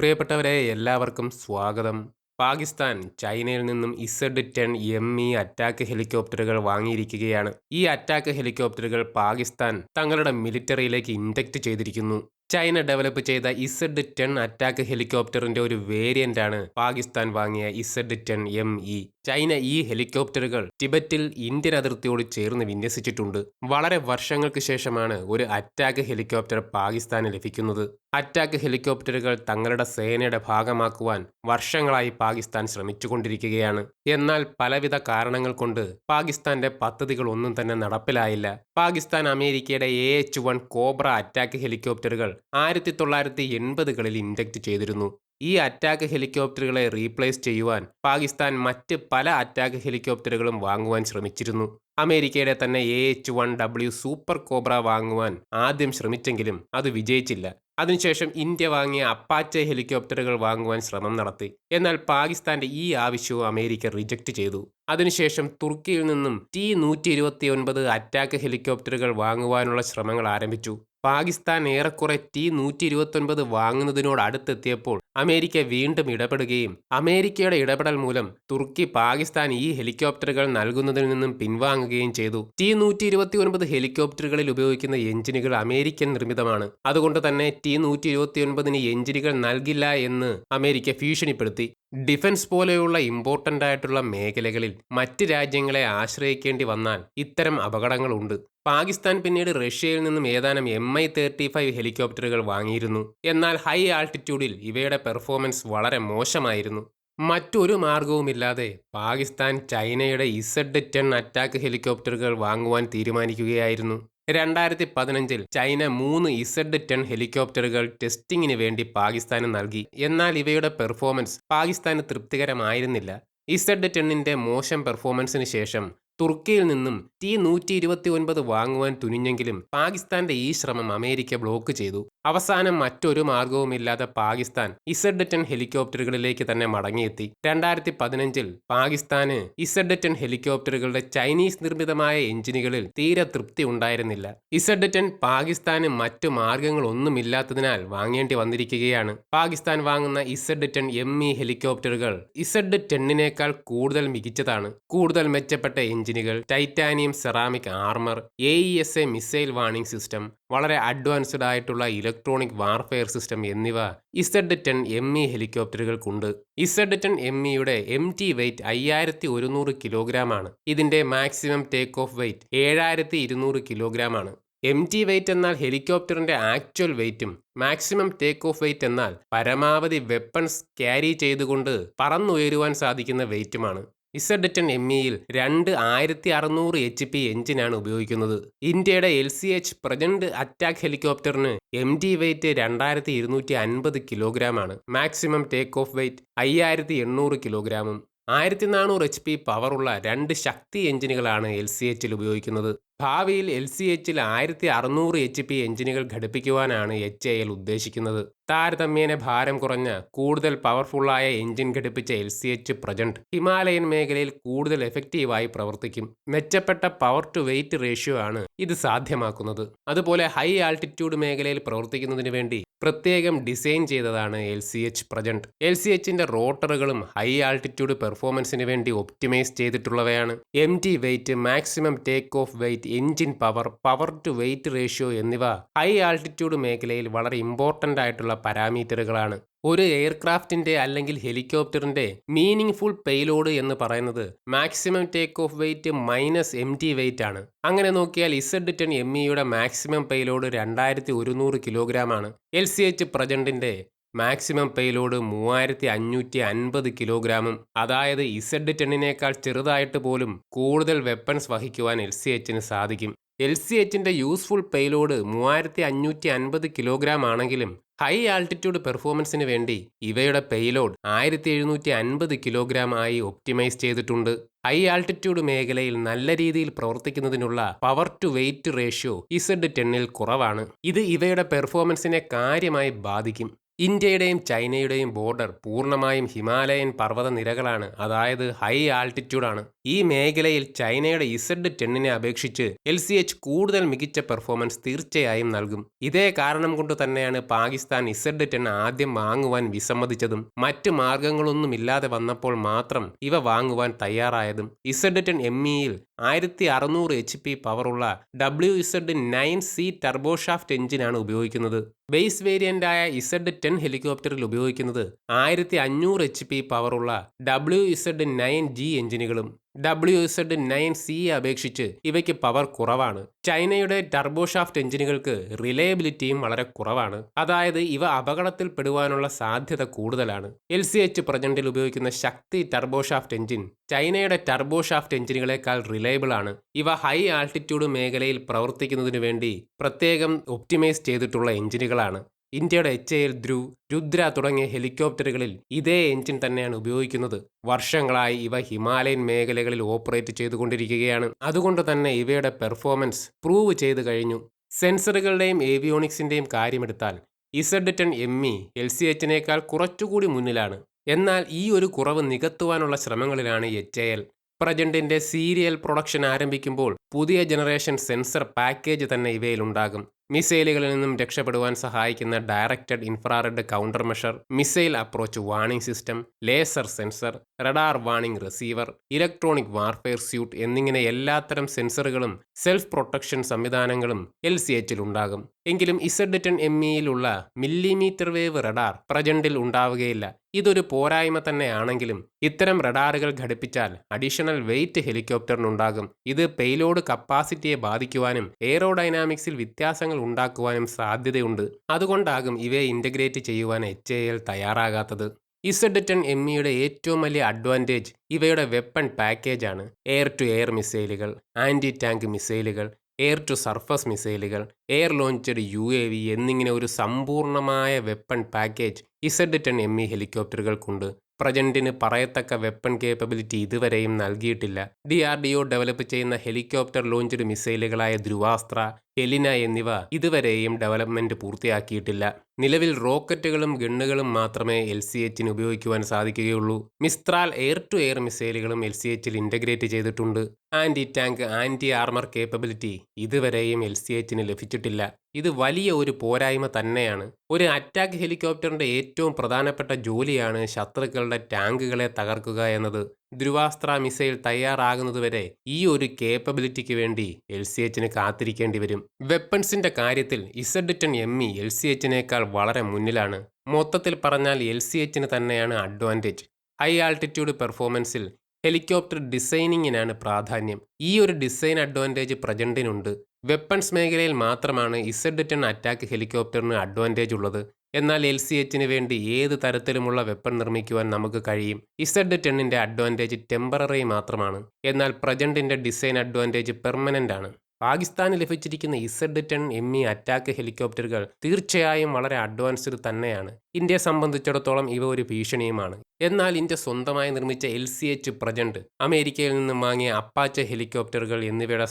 പ്രിയപ്പെട്ടവരെ എല്ലാവർക്കും സ്വാഗതം. പാകിസ്ഥാൻ ചൈനയിൽ നിന്നും Z ten M E attack ഹെലികോപ്റ്ററുകൾ വാങ്ങിയിരിക്കുകയാണ്. ഈ അറ്റാക്ക് ഹെലികോപ്റ്ററുകൾ പാകിസ്ഥാൻ തങ്ങളുടെ മിലിറ്ററിയിലേക്ക് ഇൻഡക്റ്റ് ചെയ്തിരിക്കുന്നു. ചൈന ഡെവലപ്പ് ചെയ്ത ഇസഡ് ടെൻ അറ്റാക്ക് ഹെലികോപ്റ്ററിന്റെ ഒരു വേരിയന്റ് ആണ് പാകിസ്ഥാൻ വാങ്ങിയ Z ten M E. China ഈ ഹെലികോപ്റ്ററുകൾ ടിബറ്റിൽ ഇന്ത്യൻ അതിർത്തിയോട് ചേർന്ന് വിന്യസിച്ചിട്ടുണ്ട്. വളരെ വർഷങ്ങൾക്ക് ശേഷമാണ് ഒരു അറ്റാക്ക് ഹെലികോപ്റ്റർ പാകിസ്ഥാന് ലഭിക്കുന്നത്. അറ്റാക്ക് ഹെലികോപ്റ്ററുകൾ തങ്ങളുടെ സേനയുടെ ഭാഗമാക്കുവാൻ വർഷങ്ങളായി പാകിസ്ഥാൻ ശ്രമിച്ചുകൊണ്ടിരിക്കുകയാണ്. എന്നാൽ പലവിധ കാരണങ്ങൾ കൊണ്ട് പാകിസ്ഥാന്റെ പദ്ധതികൾ ഒന്നും തന്നെ നടപ്പിലായില്ല. പാകിസ്ഥാൻ അമേരിക്കയുടെ A H one Cobra attack ഹെലികോപ്റ്ററുകൾ ആയിരത്തി തൊള്ളായിരത്തി എൺപതുകളിൽ ഇൻഡക്റ്റ് ചെയ്തിരുന്നു. ഈ അറ്റാക്ക് ഹെലികോപ്റ്ററുകളെ റീപ്ലേസ് ചെയ്യുവാൻ പാകിസ്ഥാൻ മറ്റ് പല അറ്റാക്ക് ഹെലികോപ്റ്ററുകളും വാങ്ങുവാൻ ശ്രമിച്ചിരുന്നു. അമേരിക്കയുടെ തന്നെ A H one W super Cobra വാങ്ങുവാൻ ആദ്യം ശ്രമിച്ചെങ്കിലും അത് വിജയിച്ചില്ല. അതിനുശേഷം ഇന്ത്യ വാങ്ങിയ അപ്പാച്ചെ ഹെലികോപ്റ്ററുകൾ വാങ്ങുവാൻ ശ്രമം നടത്തി. എന്നാൽ പാകിസ്ഥാന്റെ ഈ ആവശ്യവും അമേരിക്ക റിജക്റ്റ് ചെയ്തു. അതിനുശേഷം തുർക്കിയിൽ നിന്നും ടി നൂറ്റി ഇരുപത്തി ഒൻപത് അറ്റാക്ക് ഹെലികോപ്റ്ററുകൾ വാങ്ങുവാനുള്ള ശ്രമങ്ങൾ ആരംഭിച്ചു. പാകിസ്ഥാൻ ഏറെക്കുറെ ടി നൂറ്റി ഇരുപത്തൊൻപത് വാങ്ങുന്നതിനോട് അടുത്തെത്തിയപ്പോൾ അമേരിക്ക വീണ്ടും ഇടപെടുകയും അമേരിക്കയുടെ ഇടപെടൽ മൂലം തുർക്കി പാകിസ്ഥാൻ ഈ ഹെലികോപ്റ്ററുകൾ നൽകുന്നതിൽ നിന്നും പിൻവാങ്ങുകയും ചെയ്തു. ടി നൂറ്റി ഇരുപത്തി ഒൻപത് ഹെലികോപ്റ്ററുകളിൽ ഉപയോഗിക്കുന്ന എഞ്ചിനുകൾ അമേരിക്കൻ നിർമ്മിതമാണ്. അതുകൊണ്ട് തന്നെ ടി നൂറ്റി ഇരുപത്തി ഒൻപതിന് എഞ്ചിനുകൾ നൽകില്ല എന്ന് അമേരിക്ക ഭീഷണിപ്പെടുത്തി. ഡിഫൻസ് പോലെയുള്ള ഇമ്പോർട്ടന്റ് ആയിട്ടുള്ള മേഖലകളിൽ മറ്റ് രാജ്യങ്ങളെ ആശ്രയിക്കേണ്ടി വന്നാൽ ഇത്തരം അപകടങ്ങളുണ്ട് പാകിസ്ഥാൻ പിന്നീട് റഷ്യയിൽ നിന്നും ഏതാനും എം ഐ തേർട്ടി ഫൈവ് ഹെലികോപ്റ്ററുകൾ വാങ്ങിയിരുന്നു. എന്നാൽ ഹൈ ആൾട്ടിറ്റ്യൂഡിൽ ഇവയുടെ പെർഫോമൻസ് വളരെ മോശമായിരുന്നു. മറ്റൊരു മാർഗവുമില്ലാതെ പാകിസ്ഥാൻ ചൈനയുടെ ഇസഡ് ടെൻ അറ്റാക്ക് ഹെലികോപ്റ്ററുകൾ വാങ്ങുവാൻ തീരുമാനിക്കുകയായിരുന്നു. രണ്ടായിരത്തി പതിനഞ്ചിൽ ചൈന മൂന്ന് ഇസഡ് ടെൻ ഹെലികോപ്റ്ററുകൾ ടെസ്റ്റിംഗിന് വേണ്ടി പാകിസ്ഥാന് നൽകി. എന്നാൽ ഇവയുടെ പെർഫോമൻസ് പാകിസ്ഥാന് തൃപ്തികരമായിരുന്നില്ല. ഇസഡ് ടെണ്ണിന്റെ മോശം പെർഫോമൻസിന് ശേഷം തുർക്കിയിൽ നിന്നും ടി നൂറ്റി ഇരുപത്തി ഒൻപത് വാങ്ങുവാൻ തുനിഞ്ഞെങ്കിലും പാകിസ്ഥാന്റെ ഈ ശ്രമം അമേരിക്ക ബ്ലോക്ക് ചെയ്തു. അവസാനം മറ്റൊരു മാർഗവുമില്ലാതെ പാകിസ്ഥാൻ ഇസഡ് ടെൻ ഹെലികോപ്റ്ററുകളിലേക്ക് തന്നെ മടങ്ങിയെത്തി. രണ്ടായിരത്തി പതിനഞ്ചിൽ പാകിസ്ഥാന് ഇസഡ് ടെൻ ഹെലികോപ്റ്ററുകളുടെ ചൈനീസ് നിർമ്മിതമായ എഞ്ചിനുകളിൽ തീരെ തൃപ്തി ഉണ്ടായിരുന്നില്ല. ഇസഡ് ടെൻ പാകിസ്ഥാന് മറ്റു മാർഗങ്ങളൊന്നുമില്ലാത്തതിനാൽ വാങ്ങേണ്ടി വന്നിരിക്കുകയാണ്. പാകിസ്ഥാൻ വാങ്ങുന്ന ഇസഡ് ടെൻ എം ഇ ഹെലികോപ്റ്ററുകൾ ഇസഡ് ടെന്നിനേക്കാൾ കൂടുതൽ മികച്ചതാണ്. കൂടുതൽ മെച്ചപ്പെട്ട എഞ്ചിനുകൾ titanium ceramic armour A E S A missile warning system വളരെ അഡ്വാൻസ്ഡ് ആയിട്ടുള്ള ഇലക്ട്രോണിക് വാർഫെയർ സിസ്റ്റം എന്നിവ ഇസഡ് ടെൻ എം ഇ ഹെലികോപ്റ്ററുകൾക്കുണ്ട്. ഇസഡ് ടെൻ എം ഇയുടെ എം ടി വെയ്റ്റ് അയ്യായിരത്തി ഒരുന്നൂറ് കിലോഗ്രാം ആണ്. ഇതിന്റെ മാക്സിമം ടേക്ക് ഓഫ് വെയ്റ്റ് ഏഴായിരത്തി ഇരുന്നൂറ് കിലോഗ്രാം ആണ്. എം ടി വെയ്റ്റ് എന്നാൽ ഹെലികോപ്റ്ററിന്റെ ആക്ച്വൽ വെയ്റ്റും മാക്സിമം ടേക്ക് ഓഫ് വെയ്റ്റ് എന്നാൽ പരമാവധി വെപ്പൺസ് ക്യാരി ചെയ്തുകൊണ്ട് പറന്നുയരുവാൻ സാധിക്കുന്ന വെയിറ്റുമാണ് ഇസഡ് ടെൻ എം ഇയിൽ രണ്ട് ആയിരത്തി അറുന്നൂറ് എച്ച് പി എഞ്ചിനാണ് ഉപയോഗിക്കുന്നത്. ഇന്ത്യയുടെ L C H Prachand attack ഹെലികോപ്റ്ററിന് M D weight രണ്ടായിരത്തി ഇരുന്നൂറ്റി അൻപത് കിലോഗ്രാം ആണ് മാക്സിമം ടേക്ക് ഓഫ് വെയ്റ്റ് അയ്യായിരത്തി എണ്ണൂറ് കിലോഗ്രാമും ആയിരത്തി നാനൂറ് എച്ച് പി പവറുള്ള രണ്ട് ശക്തി എഞ്ചിനുകളാണ് എൽ സി എച്ചിൽ ഉപയോഗിക്കുന്നത്. ഭാവിയിൽ എൽ സി എച്ചിൽ ആയിരത്തി അറുന്നൂറ് എച്ച് പി എഞ്ചിനുകൾ ഘടിപ്പിക്കുവാനാണ് എച്ച് എ എൽ ഉദ്ദേശിക്കുന്നത്. താരതമ്യേന ഭാരം കുറഞ്ഞ കൂടുതൽ പവർഫുള്ളായ എഞ്ചിൻ ഘടിപ്പിച്ച L C H Prachand Himalayan മേഖലയിൽ കൂടുതൽ എഫക്റ്റീവായി പ്രവർത്തിക്കും. മെച്ചപ്പെട്ട പവർ ടു വെയിറ്റ് റേഷ്യോ ആണ് ഇത് സാധ്യമാക്കുന്നത്. അതുപോലെ ഹൈ ആൾട്ടിറ്റ്യൂഡ് മേഖലയിൽ പ്രവർത്തിക്കുന്നതിന് വേണ്ടി പ്രത്യേകം ഡിസൈൻ ചെയ്തതാണ് L C H Prachand L C എച്ചിന്റെ റോട്ടറുകളും ഹൈ ആൾട്ടിറ്റ്യൂഡ് പെർഫോമൻസിന് വേണ്ടി optimise ചെയ്തിട്ടുള്ളവയാണ്. M T weight maximum take off weight engine power power to weight ratio എന്നിവ ഹൈ ആൾട്ടിറ്റ്യൂഡ് മേഖലയിൽ വളരെ ഇമ്പോർട്ടന്റ് ആയിട്ടുള്ള പാരാമീറ്ററുകളാണ്. ഒരു എയർക്രാഫ്റ്റിന്റെ അല്ലെങ്കിൽ ഹെലികോപ്റ്ററിന്റെ മീനിങ് ഫുൾ പെയ്ലോഡ് എന്ന് പറയുന്നത് maximum take off weight minus M T weight ആണ്. അങ്ങനെ നോക്കിയാൽ ഇസഡ് ടെൻ എം ഇയുടെ മാക്സിമം പെയ്ലോഡ് രണ്ടായിരത്തി ഒരുന്നൂറ് കിലോഗ്രാം ആണ് എൽ സി എച്ച് പ്രജന്റിന്റെ മാക്സിമം പെയ്ലോഡ് മൂവായിരത്തി അഞ്ഞൂറ്റി അൻപത് കിലോഗ്രാമും അതായത് ഇസഡ് ടെണ്ണിനേക്കാൾ ചെറുതായിട്ട് പോലും കൂടുതൽ വെപ്പൺസ് വഹിക്കുവാൻ എൽ സി എച്ചിന് സാധിക്കും. എൽ സി എച്ചിന്റെ യൂസ്ഫുൾ പെയ്ലോഡ് മൂവായിരത്തി അഞ്ഞൂറ്റി അൻപത് കിലോഗ്രാം ആണെങ്കിലും ഹൈ ആൾട്ടിറ്റ്യൂഡ് പെർഫോമൻസിന് വേണ്ടി ഇവയുടെ പെയ്ലോഡ് ആയിരത്തി എഴുന്നൂറ്റി അൻപത് കിലോഗ്രാം ആയി ഒപ്റ്റിമൈസ് ചെയ്തിട്ടുണ്ട്. ഹൈ ആൾട്ടിറ്റ്യൂഡ് മേഖലയിൽ നല്ല രീതിയിൽ പ്രവർത്തിക്കുന്നതിനുള്ള power to weight ratio Z ടെന്നിൽ കുറവാണ്. ഇത് ഇവയുടെ പെർഫോമൻസിനെ കാര്യമായി ബാധിക്കും. ഇന്ത്യയുടെയും ചൈനയുടെയും ബോർഡർ പൂർണമായും ഹിമാലയൻ പർവത നിരകളാണ് അതായത് ഹൈ ആൾട്ടിറ്റ്യൂഡാണ്. ഈ മേഖലയിൽ ചൈനയുടെ ഇസഡ് ടെന്നിനെ അപേക്ഷിച്ച് എൽ സി എച്ച് കൂടുതൽ മികച്ച പെർഫോമൻസ് തീർച്ചയായും നൽകും. ഇതേ കാരണം കൊണ്ട് തന്നെയാണ് പാകിസ്ഥാൻ ഇസഡ് ടെൻ ആദ്യം വാങ്ങുവാൻ വിസമ്മതിച്ചതും മറ്റ് മാർഗങ്ങളൊന്നുമില്ലാതെ വന്നപ്പോൾ മാത്രം ഇവ വാങ്ങുവാൻ തയ്യാറായതും. ഇസഡ് ടെൻ എം ഇയിൽ ആയിരത്തി അറുന്നൂറ് എച്ച് പി പവറുള്ള W Z nine C turboshaft എഞ്ചിനാണ് ഉപയോഗിക്കുന്നത്. ബേസ് വേരിയന്റായ ഇസഡ് ടെൻ ഹെലികോപ്റ്ററിൽ ഉപയോഗിക്കുന്നത് ആയിരത്തി അഞ്ഞൂറ് എച്ച് പി പവറുള്ള ഡബ്ല്യു ഇസഡ് നയൻ ജി എഞ്ചിനുകളും ഡബ്ല്യു ഇസഡ് നയൻ സിയെ അപേക്ഷിച്ച് ഇവയ്ക്ക് പവർ കുറവാണ്. ചൈനയുടെ ടർബോഷാഫ്റ്റ് എഞ്ചിനുകൾക്ക് റിലയബിലിറ്റിയും വളരെ കുറവാണ്. അതായത് ഇവ അപകടത്തിൽ പെടുവാനുള്ള സാധ്യത കൂടുതലാണ്. എൽ സി എച്ച് പ്രജന്റിൽ ഉപയോഗിക്കുന്ന ശക്തി ടർബോഷാഫ്റ്റ് എഞ്ചിൻ ചൈനയുടെ ടർബോഷാഫ്റ്റ് എഞ്ചിനുകളെക്കാൾ റിലയബിൾ ആണ്. ഇവ ഹൈ ആൾട്ടിറ്റ്യൂഡ് മേഖലയിൽ പ്രവർത്തിക്കുന്നതിനു വേണ്ടി പ്രത്യേകം ഒപ്റ്റിമൈസ് ചെയ്തിട്ടുള്ള എഞ്ചിനുകളാണ് ഇന്ത്യയുടെ എച്ച് എൽ ധ്രുവ് രുദ്ര തുടങ്ങിയ ഹെലികോപ്റ്ററുകളിൽ ഇതേ എഞ്ചിൻ തന്നെയാണ് ഉപയോഗിക്കുന്നത്. വർഷങ്ങളായി ഇവ ഹിമാലയൻ മേഖലകളിൽ ഓപ്പറേറ്റ് ചെയ്തുകൊണ്ടിരിക്കുകയാണ്. അതുകൊണ്ട് തന്നെ ഇവയുടെ പെർഫോമൻസ് പ്രൂവ് ചെയ്തു കഴിഞ്ഞു. സെൻസറുകളുടെയും ഏവിയോണിക്സിന്റെയും കാര്യമെടുത്താൽ Z ten M E L C എച്ചിനേക്കാൾ കുറച്ചുകൂടി മുന്നിലാണ്. എന്നാൽ ഈ ഒരു കുറവ് നികത്തുവാനുള്ള ശ്രമങ്ങളിലാണ് എച്ച് എൽ. പ്രജന്റിന്റെ സീരിയൽ പ്രൊഡക്ഷൻ ആരംഭിക്കുമ്പോൾ പുതിയ ജനറേഷൻ സെൻസർ പാക്കേജ് തന്നെ ഇവയിലുണ്ടാകും. മിസൈലുകളിൽ നിന്നും രക്ഷപ്പെടുവാൻ സഹായിക്കുന്ന directed infrared counter measure missile approach warning system laser sensor radar warning receiver electronic warfare suite എന്നിങ്ങനെ എല്ലാത്തരം സെൻസറുകളും സെൽഫ് പ്രൊട്ടക്ഷൻ സംവിധാനങ്ങളും എൽ സി എച്ചിൽ ഉണ്ടാകും. എങ്കിലും ഇസഡ് ടെൻ എം ഇയിലുള്ള മില്ലിമീറ്റർ വേവ് റഡാർ പ്രജന്റിൽ ഉണ്ടാവുകയില്ല. ഇതൊരു പോരായ്മ തന്നെയാണെങ്കിലും ഇത്തരം റഡാറുകൾ ഘടിപ്പിച്ചാൽ അഡീഷണൽ വെയിറ്റ് ഹെലികോപ്റ്ററിനുണ്ടാകും. ഇത് പെയ്ലോഡ് കപ്പാസിറ്റിയെ ബാധിക്കുവാനും എയറോഡൈനാമിക്സിൽ വ്യത്യാസങ്ങൾ ഉണ്ടാക്കുവാനും സാധ്യതയുണ്ട്. അതുകൊണ്ടാകും ഇവയെ ഇന്റഗ്രേറ്റ് ചെയ്യുവാൻ എച്ച് എ എൽ തയ്യാറാകാത്തത്. ഇസഡ് ടെൻ എം ഇയുടെ ഏറ്റവും വലിയ അഡ്വാന്റേജ് ഇവയുടെ വെപ്പൺ പാക്കേജാണ് എയർ ടു എയർ മിസൈലുകൾ ആന്റി ടാങ്ക് മിസൈലുകൾ എയർ ടു സർഫസ് മിസൈലുകൾ air launched U A V എന്നിങ്ങനെ ഒരു സമ്പൂർണമായ weapon package Z ten M E ഹെലികോപ്റ്ററുകൾക്കുണ്ട് പ്രജന്റിന് പറയത്തക്ക വെപ്പൺ കേപ്പബിലിറ്റി ഇതുവരെയും നൽകിയിട്ടില്ല. D R D O develop ചെയ്യുന്ന ഹെലികോപ്റ്റർ ലോഞ്ചഡ് മിസൈലുകളായ ധ്രുവാസ്ത്ര എലിന എന്നിവ ഇതുവരെയും ഡെവലപ്മെന്റ് പൂർത്തിയാക്കിയിട്ടില്ല. നിലവിൽ റോക്കറ്റുകളും ഗണ്ണുകളും മാത്രമേ എൽ സി എച്ചിന് ഉപയോഗിക്കുവാൻ സാധിക്കുകയുള്ളൂ. മിസ്ത്രാൽ എയർ ടു എയർ മിസൈലുകളും എൽ സി എച്ചിൽ ഇന്റഗ്രേറ്റ് ചെയ്തിട്ടുണ്ട്. Anti tank anti armour capability ഇതുവരെയും എൽ സി എച്ചിന് ലഭിച്ചിട്ടില്ല. ഇത് വലിയ ഒരു പോരായ്മ തന്നെയാണ്. ഒരു അറ്റാക്ക് ഹെലികോപ്റ്ററിന്റെ ഏറ്റവും പ്രധാനപ്പെട്ട ജോലിയാണ് ശത്രുക്കളുടെ ടാങ്കുകളെ തകർക്കുക എന്നത്. ധ്രുവാസ്ത്ര മിസൈൽ തയ്യാറാകുന്നതുവരെ ഈ ഒരു കേപ്പബിലിറ്റിക്ക് വേണ്ടി എൽ സി എച്ചിന് കാത്തിരിക്കേണ്ടി വരും. വെപ്പൺസിന്റെ കാര്യത്തിൽ Z ten M E L C എച്ചിനേക്കാൾ വളരെ മുന്നിലാണ്. മൊത്തത്തിൽ പറഞ്ഞാൽ എൽ സി എച്ചിന് തന്നെയാണ് അഡ്വാന്റേജ് ഹൈ ആൾട്ടിറ്റ്യൂഡ് പെർഫോമൻസിൽ ഹെലികോപ്റ്റർ ഡിസൈനിങ്ങിനാണ് പ്രാധാന്യം. ഈ ഒരു ഡിസൈൻ അഡ്വാന്റേജ് പ്രജന്റിനുണ്ട്. വെപ്പൺസ് മേഖലയിൽ മാത്രമാണ് ഇസഡ് ടെൻ അറ്റാക്ക് ഹെലികോപ്റ്ററിന് അഡ്വാന്റേജ് ഉള്ളത്. എന്നാൽ എൽ സി എച്ചിന് വേണ്ടി ഏത് തരത്തിലുമുള്ള വെപ്പൺ നിർമ്മിക്കുവാൻ നമുക്ക് കഴിയും? ഇസഡ് ടെന്നിന്റെ അഡ്വാന്റേജ് ടെമ്പററി മാത്രമാണ്. എന്നാൽ പ്രജന്റിന്റെ ഡിസൈൻ അഡ്വാന്റേജ് പെർമനന്റ് ആണ്. പാകിസ്ഥാന് ലഭിച്ചിരിക്കുന്ന Z ten M E attack ഹെലികോപ്റ്ററുകൾ തീർച്ചയായും വളരെ അഡ്വാൻസ്ഡ് തന്നെയാണ്. ഇന്ത്യയെ സംബന്ധിച്ചിടത്തോളം ഇവ ഒരു ഭീഷണിയുമാണ്. എന്നാൽ ഇന്ത്യ സ്വന്തമായി നിർമ്മിച്ച എൽ സി എച്ച് പ്രജന്റ് അമേരിക്കയിൽ നിന്നും വാങ്ങിയ അപ്പാച്ച ഹെലികോപ്റ്ററുകൾ എന്നിവയുടെ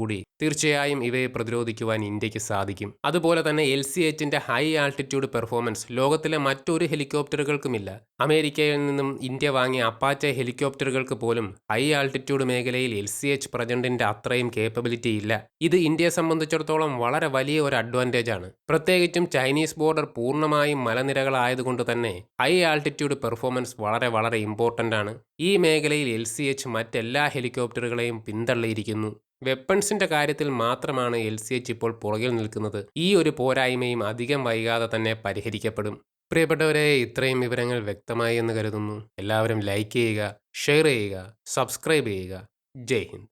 കൂടി തീർച്ചയായും ഇവയെ പ്രതിരോധിക്കുവാൻ ഇന്ത്യയ്ക്ക് സാധിക്കും. അതുപോലെ തന്നെ എൽ സി എച്ചിന്റെ ഹൈ ആൾട്ടിറ്റ്യൂഡ് പെർഫോമൻസ് ലോകത്തിലെ മറ്റൊരു ഹെലികോപ്റ്ററുകൾക്കുമില്ല. അമേരിക്കയിൽ നിന്നും ഇന്ത്യ വാങ്ങിയ അപ്പാച്ച ഹെലികോപ്റ്ററുകൾക്ക് പോലും ഹൈ ആൾട്ടിറ്റ്യൂഡ് മേഖലയിൽ എൽ സി എച്ച് പ്രജന്റിന്റെ അത്രയും കേപ്പബിലിറ്റി ഇല്ല. ഇത് ഇന്ത്യയെ സംബന്ധിച്ചിടത്തോളം വളരെ വലിയ ഒരു അഡ്വാന്റേജ് ആണ്. പ്രത്യേകിച്ചും ചൈനീസ് ബോർഡർ പൂർണമായും മലനിരകളായതുകൊണ്ട് തന്നെ ഹൈ ആൾട്ടിറ്റ്യൂഡ് പെർഫോമൻസ് വളരെ വളരെ ഇമ്പോർട്ടന്റ് ആണ്. ഈ മേഖലയിൽ എൽ സി എച്ച് മറ്റെല്ലാ ഹെലികോപ്റ്ററുകളെയും പിന്തള്ളിയിരിക്കുന്നു. വെപ്പൺസിന്റെ കാര്യത്തിൽ മാത്രമാണ് എൽ സി എച്ച് ഇപ്പോൾ പുറകിൽ നിൽക്കുന്നത്. ഈ ഒരു പോരായ്മയും അധികം വൈകാതെ തന്നെ പരിഹരിക്കപ്പെടും. പ്രിയപ്പെട്ടവരെ ഇത്രയും വിവരങ്ങൾ വ്യക്തമായി എന്ന് കരുതുന്നു. എല്ലാവരും ലൈക്ക് ചെയ്യുക ഷെയർ ചെയ്യുക സബ്സ്ക്രൈബ് ചെയ്യുക. ജയ് ഹിന്ദ്.